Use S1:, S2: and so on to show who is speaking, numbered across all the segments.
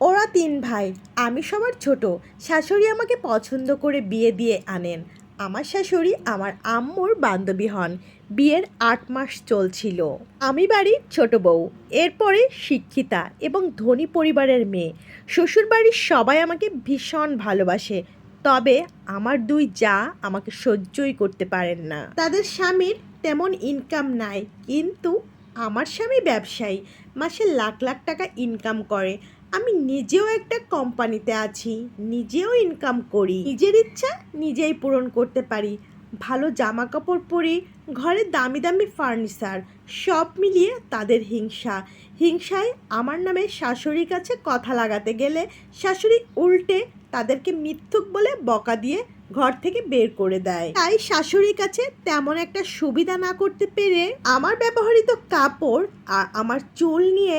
S1: ওরা তিন ভাই, আমি সবার ছোট। শাশুড়ি আমাকে পছন্দ করে বিয়ে দিয়ে আনেন। আমার শাশুড়ি আমার আম্মুর বান্ধবী হন। বিয়ের আট মাস চলছিল। আমি বাড়ির ছোট বউ, এরপরে শিক্ষিতা এবং ধনী পরিবারের মেয়ে। শ্বশুরবাড়ির সবাই আমাকে ভীষণ ভালোবাসে, তবে আমার দুই যা আমাকে সহ্যই করতে পারেন না। তাদের স্বামীর তেমন ইনকাম নাই, কিন্তু আমার স্বামী ব্যবসায়ী, মাসে লাখ লাখ টাকা ইনকাম করে। আমি নিজেও একটা কোম্পানিতে আছি, নিজেও ইনকাম করি। নিজের ইচ্ছা নিজেই পূরণ করতে পারি। ভালো জামা কাপড় পরি, ঘরে দামি দামি ফার্নিচার সব মিলিয়ে তাদের হিংসা। হিংসায় আমার নামে শাশুড়ির কাছে কথা লাগাতে গেলে শাশুড়ি উল্টে তাদেরকে মিথ্যুক বলে বকা দিয়ে ঘর থেকে বের করে দেয়। তাই শাশুড়ির কাছে তেমন একটা সুবিধা না করতে পেরে আমার ব্যবহৃত কাপড় আর আমার চুল নিয়ে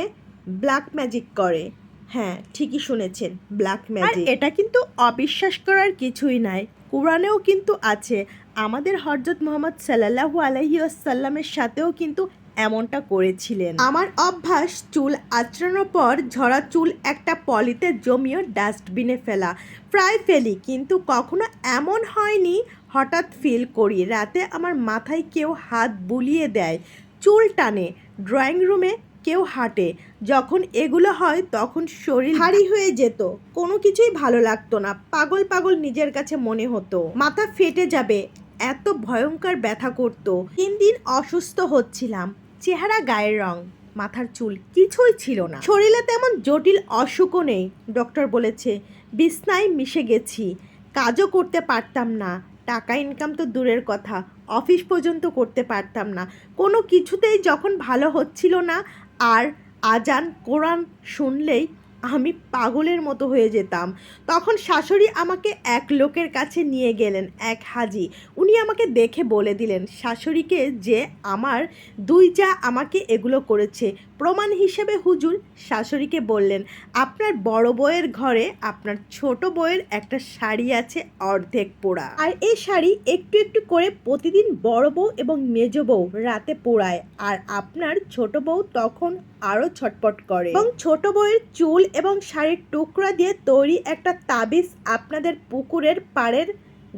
S1: ব্ল্যাক ম্যাজিক করে। হ্যাঁ ঠিকই শুনেছেন ব্ল্যাক ম্যাজিক এটা কিন্তু অবিশ্বাস করার কিছুই নাই। কোরআনেও কিন্তু আছে আমাদের হরজত মোহাম্মদ সাল্লাহু আলহি আসাল্লামের সাথেও কিন্তু এমনটা করেছিলেন। আমার অভ্যাস চুল আঁচড়ানোর পর ঝরা চুল একটা পলিতে জমিয়ে ডাস্টবিনে ফেলা। প্রায় ফেলি কিন্তু কখনো এমন হয়নি হঠাৎ ফিল করি। রাতে আমার মাথায় কেউ হাত বুলিয়ে দেয় চুল টানে। ড্রয়িং রুমে কেউ হাঁটে। যখন এগুলো হয়, তখন শরীর ভারী হয়ে যেত। কোনো কিছুই ভালো লাগতো না। পাগল পাগল নিজের কাছে মনে হতো। মাথা ফেটে যাবে। এত ভয়ঙ্কর ব্যথা করতো। তিন দিন অসুস্থ হচ্ছিলাম। চেহারা গায়ের রং। মাথার চুল কিছুই ছিল না। শরীরে তেমন জটিল অসুখও নেই। ডক্টর বলেছে, বিছনায় মিশে গেছি। কাজও করতে পারতাম না। টাকা ইনকাম তো দূরের কথা। অফিস পর্যন্ত করতে পারতাম না। কোনো কিছুতেই যখন ভালো হচ্ছিল না আর আজান কোরআন শুনলেই আমি পাগলের মতো হয়ে যেতাম। তখন শাশুড়ি আমাকে এক লোকের কাছে নিয়ে গেলেন, এক হাজি। উনি আমাকে দেখে বলে দিলেন, শাশুড়িকে যে আমার দুই যা আমাকে এগুলো করেছে প্রমাণ হিসেবে হুজুর শাশুড়িকে বললেন, আপনার বড় বউয়ের ঘরে আপনার ছোট বউয়ের একটা শাড়ি আছে অর্ধেক পোড়া। আর এই শাড়ি একটু একটু করে প্রতিদিন বড় বউ এবং মেজ বউ রাতে পোড়ায়। আর আপনার ছোট বউ তখন আরও ছটপট করে। এবং ছোট বউয়ের চুল এবং শাড়ির টুকরা দিয়ে তৈরি একটা তাবিজ আপনাদের পুকুরের পাড়ের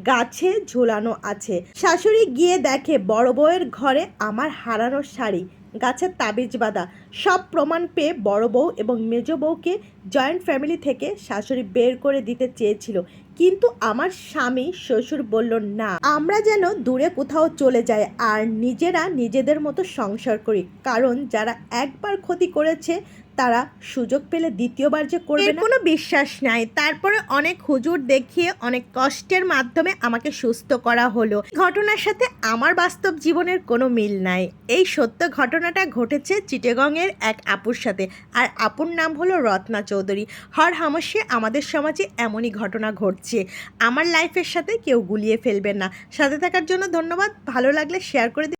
S1: গাছে ঝোলানো আছে। শাশুড়ি গিয়ে দেখে, বড় বউয়ের ঘরে আমার হারানো শাড়ি গাছের তাবিজ বাঁধা। সব প্রমাণ পেয়ে বড় বউ এবং মেজ বউকে জয়েন্ট ফ্যামিলি থেকে শাশুড়ি বের করে দিতে চেয়েছিল। কিন্তু আমার স্বামী শ্বশুর বলল, না, আমরা যেন দূরে কোথাও চলে যাই আর নিজেরা নিজেদের মতো সংসার করি। কারণ যারা একবার ক্ষতি করেছে তারা সুযোগ পেলে দ্বিতীয়বার যে করবে না? কোনো বিশ্বাস নাই। তারপরে অনেক হুজুর দেখিয়ে অনেক কষ্টের মাধ্যমে আমাকে সুস্থ করা হলো। ঘটনার সাথে আমার বাস্তব জীবনের কোনো মিল নাই। এই সত্য ঘটনাটা ঘটেছে চিটেগংয়ের এক আপুর সাথে। আর আপুর নাম হলো রত্না চৌধুরী। হর হামস্যে আমাদের সমাজে এমনই ঘটনা ঘটছে। আমার লাইফের সাথে কেউ গুলিয়ে ফেলবেন না। সাথে থাকার জন্য ধন্যবাদ। ভালো লাগলে শেয়ার করে